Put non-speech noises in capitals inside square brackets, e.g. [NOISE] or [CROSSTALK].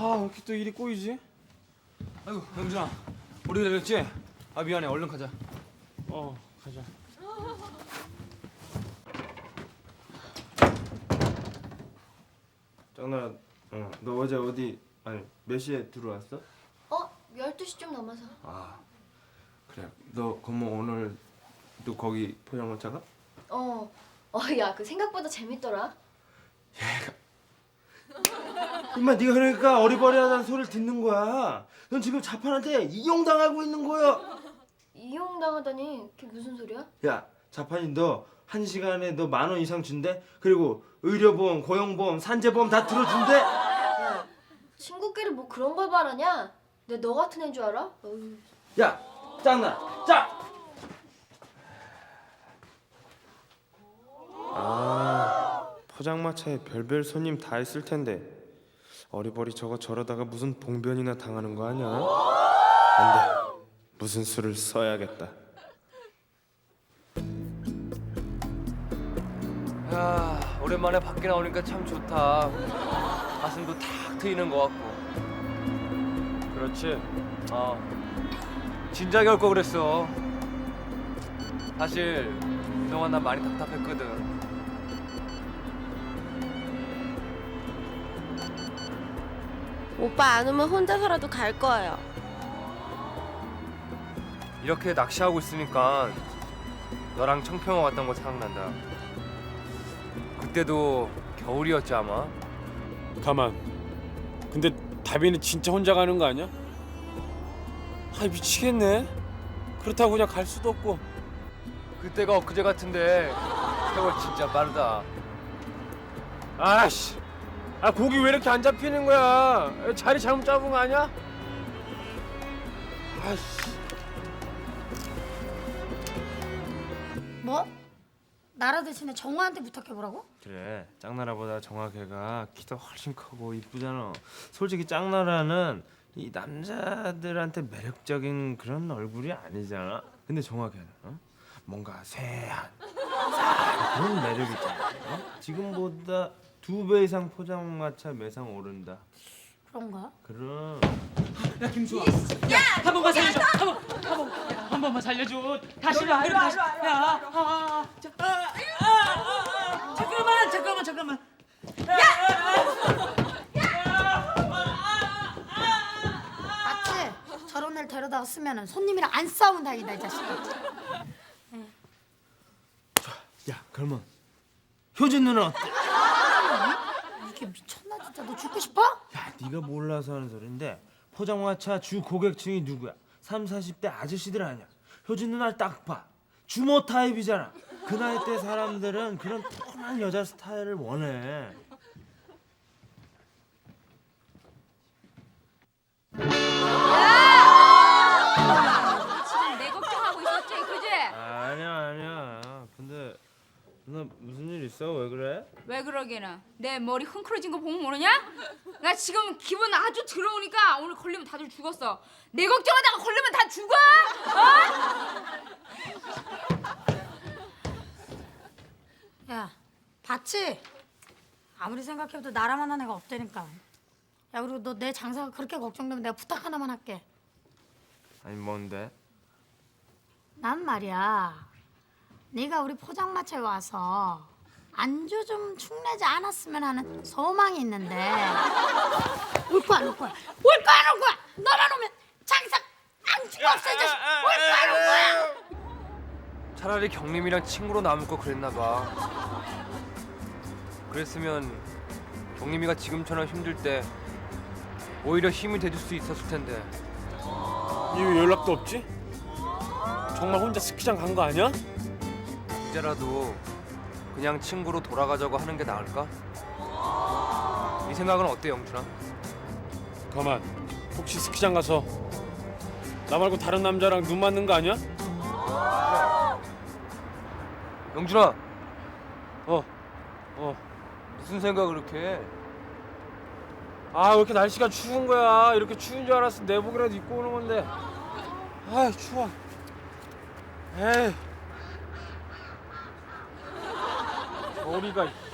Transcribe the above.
아 이렇게 또 일이 꼬이지? 아이고 영준아 우리 내렸지? 아 미안해 얼른 가자 어 가자. 짱나, 어, 너 어제 어디 아니 몇 시에 들어왔어? 어? 12시쯤 넘어서 아 그래. 너 그럼 오늘도 거기 포장마차가? 어, 어, 야, 그 생각보다 재밌더라. 임마 네가 그러니까 어리버리하다는 소리를 듣는 거야. 넌 지금 자판한테 이용당하고 있는 거야. 이용당하다니, 그게 무슨 소리야? 야 자판이 너 한 시간에 너 만 원 이상 준대. 그리고 의료보험, 고용보험, 산재보험 다 들어준대. 야, 친구끼리 뭐 그런 걸 바라냐? 내 너 같은 애인 줄 알아? 어휴. 야 짱나 짱. 아 포장마차에 별별 손님 다 있을 텐데 어리버리 저거 저러다가 무슨 봉변이나 당하는 거 아니야? 안 돼 무슨 수를 써야겠다. 야 오랜만에 밖에 나오니까 참 좋다 가슴도 탁 트이는 것 같고 그렇지. 어 진작에 올 거 그랬어 사실 그동안 난 많이 답답했거든 오빠 안 오면 혼자서라도 갈 거예요. 이렇게 낚시하고 있으니까 너랑 청평호 갔던 거 생각난다 그때도 겨울이었지 아마 가만. 근데 다빈이 진짜 혼자 가는 거 아니야? 아 미치겠네. 그렇다고 그냥 갈 수도 없고. 그때가 엊그제 같은데 세월 진짜 빠르다 아씨. 아 고기 왜 이렇게 안 잡히는 거야? 자리 잘못 잡은 거 아니야? 아씨. 뭐? 나라 대신에 정화한테 부탁해보라고? 그래 짱나라보다 정확해가 키도 훨씬 크고 이쁘잖아 솔직히 짱나라는 이 남자들한테 매력적인 그런 얼굴이 아니잖아 근데 정확해는 어? 뭔가 쇠한 쌀 그런 매력 있잖아 어? 지금보다 두 배 이상 포장마차 매상 오른다 그런가? 그럼 한 번만 살려줘. 한 번, 한 번, 한 번만 살려줘. 다시 와, 이리 다시. 야, 아, 아, 자, 아, 아, 아, 아, 잠깐만, 잠깐만, 잠깐만. 맞지? 저런 애를 데려다 쓰면은 손님이랑 안 싸우면 다행이다 이 자식. 야 그러면 효진 누나 미쳤나 진짜? 너 죽고 싶어? 야 네가 몰라서 하는 소린데 포장마차 주 고객층이 누구야? 3, 40대 아저씨들 아니야 효진 누나 딱 봐. 주모 타입이잖아 그 나이 때 사람들은 그런 뻔한 여자 스타일을 원해 있어? 왜 그래? 왜 그러기는? 내 머리 흥크러진 거 보면 모르냐? 나 지금 기분 아주 더러우니까 오늘 걸리면 다들 죽었어. 내 걱정하다가 걸리면 다 죽어? 어? [LAUGHS] 야, 봤지? 아무리 생각해도 나라만 한 애가 없다니까. 야 그리고 너 내 장사가 그렇게 걱정되면 내가 부탁 하나만 할게. 아니 뭔데? 난 말이야. 네가 우리 포장마차에 와서 안주 좀 축내지 않았으면 하는 소망이 있는데. [LAUGHS] 올 거야 올 거야. 올 거야 안올 거야. 너만 오면 장사 안주가 없어 이 자식. 올 거야 안올 거야. 차라리 경림이랑 친구로 남을 거 그랬나 봐. 그랬으면 경림이가 지금처럼 힘들 때 오히려 힘이 돼줄 수 있었을 텐데. 이왜 연락도 없지? 정말 혼자 스키장 간 거 아니야? 이제라도 그냥 친구로 돌아가자고 하는 게 나을까? 이 생각은 어때 영준아? 가만. 혹시 스키장 가서 나 말고 다른 남자랑 눈 맞는 거 아니야? 영준아 어. 어. 무슨 생각을 그렇게 해? 아 왜 이렇게 날씨가 추운 거야? 이렇게 추운 줄 알았으면 내복이라도 입고 오는 건데. 아 추워. 에이. 머리가